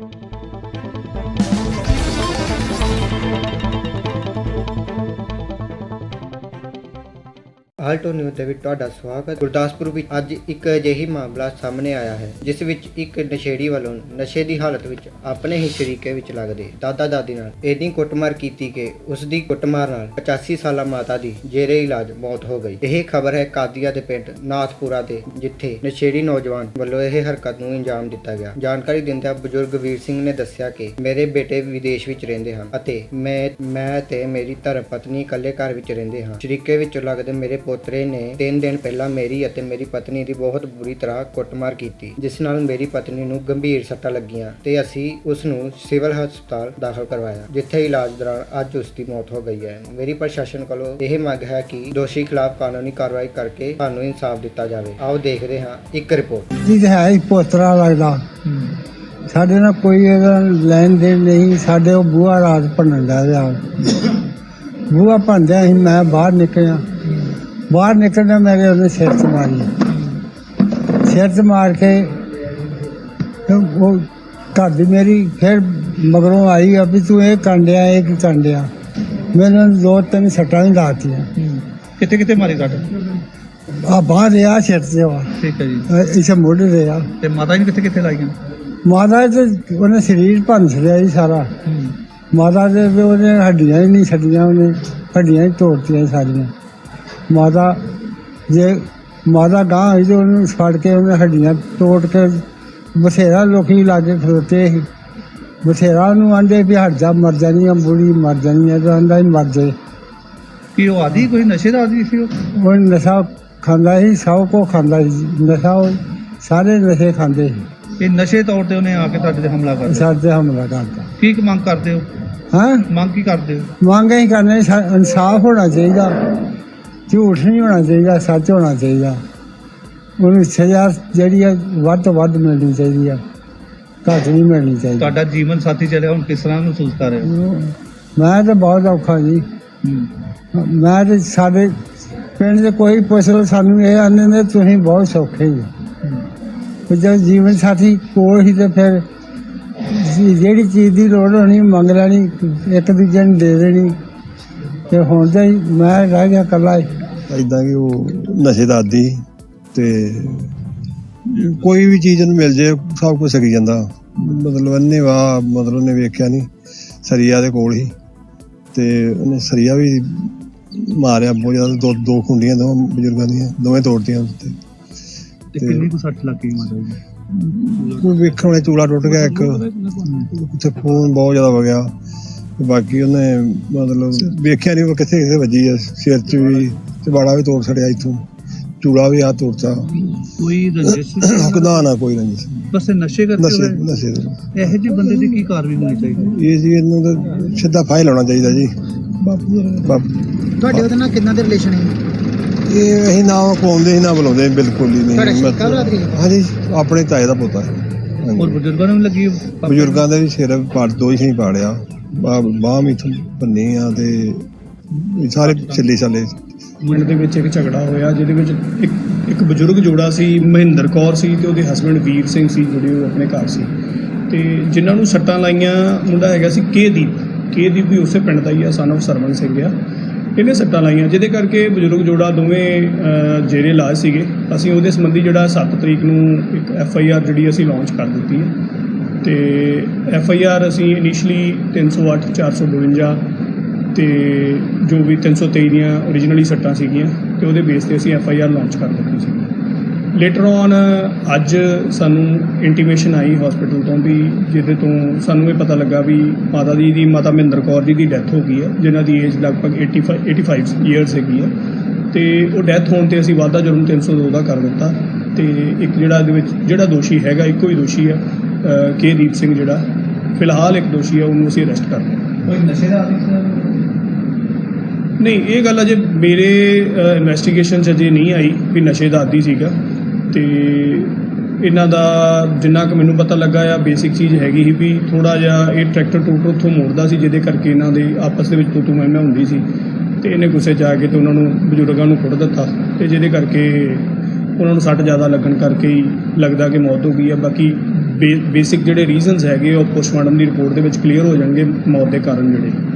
thank you Alto news ਦੇ ਵਿੱਚ ਤੁਹਾਡਾ ਸਵਾਗਤ ਗੁਰਦਾਸਪੁਰ ਵਿੱਚ ਅੱਜ ਇੱਕ ਅਜਿਹੀ ਮਾਮਲਾ ਸਾਹਮਣੇ ਆਇਆ ਹੈ, ਜਿਸ ਵਿੱਚ ਇੱਕ ਨਸ਼ੇੜੀ ਵੱਲੋਂ ਨਸ਼ੇ ਦੀ ਹਾਲਤ ਵਿੱਚ ਆਪਣੇ ਹੀ ਸ਼ਰੀਕੇ ਵਿੱਚ ਲੱਗਦੇ ਦਾਦਾ ਦਾਦੀ ਨਾਲ। ਇੰਨੀ ਕੁੱਟਮਾਰ ਕੀਤੀ ਕਿ ਉਸ ਦੀ ਕੁੱਟਮਾਰ ਨਾਲ 85 ਸਾਲਾ ਮਾਤਾ ਦੀ ਜੇਰੇ ਇਲਾਜ ਮੌਤ ਹੋ ਗਈ। ਇਹ ਖਬਰ ਹੈ ਕਾਦੀਆ ਦੇ ਪਿੰਡ ਨਾਥਪੁਰਾ ਦੇ, ਜਿੱਥੇ ਨਸ਼ੇੜੀ ਨੌਜਵਾਨ ਵੱਲੋਂ ਇਹ ਹਰਕਤ ਨੂੰ ਅੰਜਾਮ ਦਿੱਤਾ ਗਿਆ। ਜਾਣਕਾਰੀ ਦਿੰਦਿਆਂ ਬਜ਼ੁਰਗ ਵੀਰ ਸਿੰਘ ਨੇ ਦੱਸਿਆ ਕਿ ਮੇਰੇ ਬੇਟੇ ਵਿਦੇਸ਼ ਵਿੱਚ ਰਹਿੰਦੇ ਹਨ ਅਤੇ ਮੈਂ ਮੈਂ ਤੇ ਮੇਰੀ ਧਰਮ ਪਤਨੀ ਇਕੱਲੇ ਘਰ ਵਿੱਚ ਰਹਿੰਦੇ ਹਾਂ। ਸ਼ਰੀਕੇ ਵਿੱਚ ਲੱਗਦੇ ਮੇਰੇ ਪੁੱਤ ਪੋਤਰੇ ਨੇ 3 ਦਿਨ ਪਹਿਲਾਂ ਮੇਰੀ ਅਤੇ ਮੇਰੀ ਪਤਨੀ ਦੀ ਬਹੁਤ ਬੁਰੀ ਤਰ੍ਹਾਂ ਕੁੱਟਮਾਰ ਕੀਤੀ, ਜਿਸ ਨਾਲ ਮੇਰੀ ਪਤਨੀ ਨੂੰ ਗੰਭੀਰ ਸੱਟਾਂ ਲੱਗੀਆਂ ਤੇ ਅਸੀਂ ਉਸ ਨੂੰ ਸਿਵਲ ਹਸਪਤਾਲ ਦਾਖਲ ਕਰਵਾਇਆ, ਜਿੱਥੇ ਇਲਾਜ ਦੌਰਾਨ ਅੱਜ ਉਸ ਦੀ ਮੌਤ ਹੋ ਗਈ ਹੈ। ਮੇਰੀ ਪ੍ਰਸ਼ਾਸਨ ਕੋਲੋਂ ਇਹ ਮੰਗ ਹੈ ਕਿ ਦੋਸ਼ੀ ਖਿਲਾਫ ਕਾਨੂੰਨੀ ਕਾਰਵਾਈ ਕਰਕੇ ਸਾਨੂੰ ਇਨਸਾਫ ਦਿੱਤਾ ਜਾਵੇ। ਆਓ ਦੇਖਦੇ ਹਾਂ ਇੱਕ ਰਿਪੋਰਟ। ਜੀ ਹੈ ਹੀ ਪੋਤਰਾ ਲੱਗਦਾ ਸਾਡੇ ਨਾਲ ਕੋਈ ਇਹਦਾ ਲੈਣ ਦੇਣ ਨਹੀਂ, ਸਾਡੇ ਉਹ ਬੂਹਾ ਰਾਤ ਭੰਨਣ ਦਾ ਬੂਹਾ ਭੰਨਦਿਆਂ ਸੀ ਮੈਂ ਬਾਹਰ ਨਿਕਲਿਆ। ਬਾਹਰ ਨਿਕਲਦਾ ਮੇਰੇ ਉਹਨੇ ਸਿਰ 'ਚ ਮਾਰੀ। ਸਿਰ 'ਚ ਮਾਰ ਕੇ ਤੇ ਉਹ ਘਰ ਦੀ ਮੇਰੀ ਫਿਰ ਮਗਰੋਂ ਆਈ ਆ ਵੀ ਤੂੰ ਇਹ ਕੰਡਿਆ ਇਹ ਕੀ ਕੰਡਿਆ। ਮੈਨੂੰ ਦੋ ਤਿੰਨ ਸੱਟਾਂ ਹੀ ਲਾਤੀਆਂ। ਕਿੱਥੇ ਕਿੱਥੇ ਮਾਰੀ ਕੱਟ ਆ ਬਾਹਰ ਰਿਹਾ ਸਿਰ 'ਤੇ ਵਾ ਠੀਕ ਹੈ ਜੀ। ਇਸੇ ਮੋਢੇ ਤੇ ਆ ਤੇ ਮਾਤਾ ਜੀ ਕਿੱਥੇ ਕਿੱਥੇ ਲਾਈਆਂ? ਮਾਤਾ ਤੇ ਉਹਨੇ ਸਰੀਰ ਭੰਨ ਛੜਿਆ ਜੀ ਸਾਰਾ। ਮਾਤਾ ਦੇ ਉਹਨੇ ਹੱਡੀਆਂ ਹੀ ਨਹੀਂ ਛੱਡੀਆਂ ਉਹਨੇ ਹੱਡੀਆਂ ਹੀ ਤੋੜਤੀਆਂ ਸਾਰੀਆਂ। ਮਾਤਾ ਜੇ ਮਾਤਾ ਗਾਂ ਹੋਈ ਤੇ ਉਹਨੂੰ ਫੜ ਕੇ ਉਹਨੇ ਹੱਡੀਆਂ ਤੋੜ ਕੇ ਬਥੇਰਾ ਲੋਕੀ ਲਾਗੇ ਖਲੋਤੇ ਸੀ। ਬਥੇਰਾ ਨੂੰ ਆਂਦੇ ਵੀ ਹਟ ਜਾ ਮਰ ਜਾਣੀ ਆ ਬੁੜੀ ਮਰ ਜਾਣੀ ਆ ਤਾਂ ਆਂਦਾ ਹੀ ਮਰ ਜਾਏ ਕੀ ਉਹ ਆਦੀ ਕੋਈ ਨਸ਼ੇ ਦਾ ਆਦੀ ਸੀ ਉਹ? ਉਹ ਨਸ਼ਾ ਖਾਂਦਾ ਸੀ ਸਭ ਕੋ ਖਾਂਦਾ ਸੀ। ਨਸ਼ਾ ਉਹ ਸਾਰੇ ਨਸ਼ੇ ਖਾਂਦੇ ਸੀ। ਇਹ ਨਸ਼ੇ ਤੌਰ ਤੇ ਉਹਨੇ ਆ ਕੇ ਤੁਹਾਡੇ ਤੇ ਹਮਲਾ ਕਰ ਦਿੱਤਾ। ਸਾਡੇ ਤੇ ਹਮਲਾ ਕਰਦਾ ਕੀ ਕੁ ਮੰਗ ਕਰਦੇ ਹੋ? ਹਾਂ? ਮੰਗ ਕੀ ਕਰਦੇ ਹੋ? ਮੰਗ ਹੀ ਕਰਨੇ ਇਨਸਾਫ ਹੋਣਾ ਚਾਹੀਦਾ। ਝੂਠ ਨਹੀਂ ਹੋਣਾ ਚਾਹੀਦਾ ਸੱਚ ਹੋਣਾ ਚਾਹੀਦਾ। ਉਹਨੂੰ ਸਜ਼ਾ ਜਿਹੜੀ ਹੈ ਵੱਧ ਤੋਂ ਵੱਧ ਮਿਲਣੀ ਚਾਹੀਦੀ ਆ। ਘੱਟ ਨਹੀਂ ਮਿਲਣੀ ਚਾਹੀਦੀ। ਤੁਹਾਡਾ ਜੀਵਨ ਸਾਥੀ ਚੱਲਿਆ ਹੁਣ ਕਿਸ ਤਰ੍ਹਾਂ ਮਹਿਸੂਸ ਕਰ ਰਹੇ? ਹੋ ਮੈਂ ਤਾਂ ਬਹੁਤ ਔਖਾ ਜੀ। ਮੈਂ ਤੇ ਸਾਡੇ ਪਿੰਡ ਦੇ ਕੋਈ ਪੁੱਛ ਲਓ ਸਾਨੂੰ ਇਹ ਆਨੇ ਨੇ ਤੁਸੀਂ ਬਹੁਤ ਸੌਖੇ ਜੀ। ਜਦ ਜੀਵਨ ਸਾਥੀ ਕੋਲ ਹੀ ਤੇ ਫਿਰ ਜਿਹੜੀ ਚੀਜ਼ ਦੀ ਲੋੜ ਹੋਣੀ ਮੰਗ ਲੈਣੀ ਇੱਕ ਦੂਜੇ ਨੂੰ ਦੇ ਦੇਣੀ ਤੇ ਹੁਣ ਤਾਂ ਮੈਂ ਰਹਿ ਗਿਆ ਇਕੱਲਾ ਹੀ। ਇਦਾਂ ਕਿ ਉਹ ਨਸ਼ੇ ਦਾ ਆਦੀ ਤੇ ਕੋਈ ਵੀ ਚੀਜ਼ ਨੂੰ ਮਿਲ ਜੇ ਸਭ ਕੁਝ ਸਕੀ ਜਾਂਦਾ। ਮਤਲਬ ਅੰਨੇ ਵਾ ਮਤਲਬ ਉਹਨੇ ਵੇਖਿਆ ਨਹੀਂ ਸਰੀਆ ਦੇ ਕੋਲ ਹੀ। ਤੇ ਉਹਨੇ ਸਰੀਆ ਵੀ ਮਾਰਿਆ ਬਹੁਤ ਜ਼ਿਆਦਾ ਦੋ ਦੋ ਖੁੰਡੀਆਂ ਦੋ ਬਜ਼ੁਰਗਾਂ ਦੀਆਂ ਦੋਵੇਂ ਤੋੜਤੀਆਂ ਤੇ ਤੇ ਕਿੰਨੀ ਕੁ ਸੱਟ ਲੱਗੀ ਮਾਤਾ ਜੀ? ਕੋਈ ਵੇਖਣ ਵਾਲੇ ਚੂਲਾ ਟੁੱਟ ਗਿਆ ਇੱਕ। ਉੱਥੇ ਖੂਨ ਬਹੁਤ ਜ਼ਿਆਦਾ ਵਗਿਆ। ਬਾਕੀ ਉਹਨੇ ਮਤਲਬ ਵੇਖਿਆ ਨਹੀਂ ਉਹ ਕਿੱਥੇ ਕਿੱਥੇ ਵੱਜੀ ਆ ਸਿਰ 'ਚ ਵੀ ਤੇ ਬਾੜਾ ਵੀ ਤੋੜ ਛੜਿਆ ਇੱਥੋਂ। ਚੂੜਾ ਵੀ ਆ ਤੋੜਤਾ। ਕੋਈ ਰੰਜਿਸ਼ ਹਕਦਾ ਨਾ ਕੋਈ ਨਹੀਂ। ਬਸ ਇਹ ਨਸ਼ੇ ਕਰਕੇ ਨਸ਼ੇ ਦੇ। ਇਹੋ ਜਿਹੇ ਬੰਦੇ ਦੀ ਕੀ ਕਾਰਵਾਈ ਹੋਣੀ ਚਾਹੀਦੀ? ਇਹ ਜੀ ਇਹਨੂੰ ਤਾਂ ਸਿੱਧਾ ਫਾਇਲ ਲਾਉਣਾ ਚਾਹੀਦਾ ਜੀ। ਬਾਪ- ਤੁਹਾਡੇ ਉਹਦੇ ਨਾਲ ਕਿੰਨਾ ਦੇ ਰਿਲੇਸ਼ਨ ਹੈ? ਇਹ ਅਸੀਂ ਨਾ ਪਾਉਂਦੇ ਸੀ ਨਾ ਬੁਲਾਉਂਦੇ ਬਿਲਕੁਲ ਹੀ ਤੁਹਾਡੇ ਨਹੀਂ ਸ਼ਰੀਕਾ ਬਰਾਦਰੀ ਹੈ? ਹਾਂਜੀ ਆਪਣੇ ਤਾਏ ਦਾ ਪੁੱਤ ਹੈ। ਹਾਂਜੀ। ਹੋਰ ਬਜ਼ੁਰਗਾਂ ਨੂੰ ਵੀ ਲੱਗੀ ਪਾਪਾ? ਬਜ਼ੁਰਗਾਂ ਦੇ ਵੀ ਸਿਰ ਪਾੜ ਦੋ ਹੀ ਪਾੜਿਆ ਬਾਹ ਵੀ ਇੱਥੋਂ ਭੰਨੀ ਆ ਤੇ ਇਹ ਸਾਰੇ ਛੱਲੇ ਛਾਲੇ ਪਿੰਡ ਦੇ ਵਿੱਚ ਇੱਕ ਝਗੜਾ ਹੋਇਆ, ਜਿਹਦੇ ਵਿੱਚ ਇੱਕ ਇੱਕ ਬਜ਼ੁਰਗ ਜੋੜਾ ਸੀ, ਮਹਿੰਦਰ ਕੌਰ ਸੀ ਤੇ ਉਹਦੇ ਹਸਬੰਡ ਵੀਰ ਸਿੰਘ ਸੀ, ਜਿਹੜੇ ਉਹ ਆਪਣੇ ਘਰ ਸੀ। ਤੇ ਜਿਨ੍ਹਾਂ ਨੂੰ ਸੱਟਾਂ ਲਾਈਆਂ, ਮੁੰਡਾ ਹੈਗਾ ਸੀ ਕੇਦੀਪ। ਕੇਦੀਪ ਵੀ ਉਸੇ ਪਿੰਡ ਦਾ ਹੀ ਆ ਸਨ of ਸਰਵਨ ਸਿੰਘ ਆ। ਇਹਨੇ ਸੱਟਾਂ ਲਾਈਆਂ, ਜਿਹਦੇ ਕਰਕੇ ਬਜ਼ੁਰਗ ਜੋੜਾ ਦੋਵੇਂ ਜੇਰੇ ਇਲਾਜ ਸੀਗੇ। ਅਸੀਂ ਉਹਦੇ ਸੰਬੰਧੀ ਜਿਹੜਾ 7 ਤਰੀਕ ਨੂੰ ਇੱਕ ਐਫ ਆਈ ਆਰ ਜਿਹੜੀ ਅਸੀਂ ਲਾਂਚ ਕਰ ਦਿੱਤੀ ਹੈ। ਤੇ ਐਫ ਆਈ ਆਰ ਅਸੀਂ ਇਨੀਸ਼ੀਅਲੀ 308 452 ਤੇ ਜੋ ਵੀ 323 ਦੀਆਂ ਓਰੀਜਨਲੀ ਸੱਟਾਂ ਸੀਗੀਆਂ ਤੇ ਉਹਦੇ ਬੇਸ ਤੇ ਅਸੀਂ ਐਫ ਆਈ ਆਰ ਲਾਂਚ ਕਰ ਦਿੱਤੀ ਸੀ। ਲੇਟਰ ਔਨ ਅੱਜ ਸਾਨੂੰ ਇੰਟੀਮੇਸ਼ਨ ਆਈ ਹਸਪੀਟਲ ਤੋਂ ਵੀ, ਜਿਹਦੇ ਤੋਂ ਸਾਨੂੰ ਇਹ ਪਤਾ ਲੱਗਾ ਵੀ ਮਾਤਾ ਜੀ ਦੀ, ਮਾਤਾ ਮਹਿੰਦਰ ਕੌਰ ਜੀ ਦੀ ਡੈਥ ਹੋ ਗਈ ਹੈ ਜਿਨ੍ਹਾਂ ਦੀ ਏਜ ਲਗਭਗ 85 85 ਇਅਰਸ ਹੈਗੀ ਹੈ। ਤੇ ਉਹ ਡੈਥ ਹੋਣ ਤੇ ਅਸੀਂ ਵਾਧਾ ਜੁਰਮ 302 ਦਾ ਕਰ ਦਿੱਤਾ ਤੇ ਇੱਕ ਜਿਹੜਾ ਇਹਦੇ ਵਿੱਚ, ਜਿਹੜਾ ਦੋਸ਼ੀ ਹੈਗਾ, ਇੱਕੋ ਹੀ ਦੋਸ਼ੀ ਹੈ ਕੇ ਦੀਪ ਸਿੰਘ ਜਿਹੜਾ ਫਿਲਹਾਲ ਇੱਕ ਦੋਸ਼ੀ ਹੈ ਉਹਨੂੰ ਅਸੀਂ ਅਰੈਸਟ ਕਰ ਲਿਆ ਕੋਈ ਨਸ਼ੇ ਦਾ ਆਦੀ ਨਹੀਂ ਇਹ ਗੱਲ ਅਜੇ ਮੇਰੇ ਇਨਵੈਸਟੀਗੇਸ਼ਨ 'ਚ ਅਜੇ ਨਹੀਂ ਆਈ ਵੀ ਨਸ਼ੇ ਦਾ ਆਦੀ ਸੀਗਾ। ਤੇ ਇਹਨਾਂ ਦਾ ਜਿੰਨਾ ਕਿ ਮੈਨੂੰ ਪਤਾ ਲੱਗਾ ਆ ਬੇਸਿਕ ਚੀਜ਼ ਹੈਗੀ ਸੀ ਵੀ ਥੋੜਾ ਜਿਹਾ ਇਹ ਟਰੈਕਟਰ ਟੂਟਰ ਉੱਥੋਂ ਮੋੜਦਾ ਸੀ ਜਿਹਦੇ ਕਰਕੇ ਇਹਨਾਂ ਦੇ ਆਪਸ ਦੇ ਵਿੱਚ ਤੂੰ ਮੈਂ ਮੈਂ ਹੁੰਦੀ ਸੀ। ਤੇ ਇਹਨੇ ਗੁੱਸੇ 'ਚ ਆ ਕੇ ਤੇ ਉਹਨਾਂ ਨੂੰ ਬਜ਼ੁਰਗਾਂ ਨੂੰ ਕੁੱਟ ਦਿੱਤਾ। ਤੇ ਜਿਹਦੇ ਕਰਕੇ ਉਹਨਾਂ ਨੂੰ ਸੱਟ ਜ਼ਿਆਦਾ ਲੱਗਣ ਕਰਕੇ ਹੀ ਲੱਗਦਾ ਕਿ ਮੌਤ ਹੋ ਗਈ ਆ। ਬਾਕੀ ਬੇਸਿਕ ਜਿਹੜੇ ਰੀਜ਼ਨਸ ਹੈਗੇ ਉਹ ਪੋਸਟਮਾਰਟਮ ਦੀ ਰਿਪੋਰਟ ਦੇ ਵਿੱਚ ਕਲੀਅਰ ਹੋ ਜਾਣਗੇ ਮੌਤ ਦੇ ਕਾਰਨ ਜਿਹੜੇ।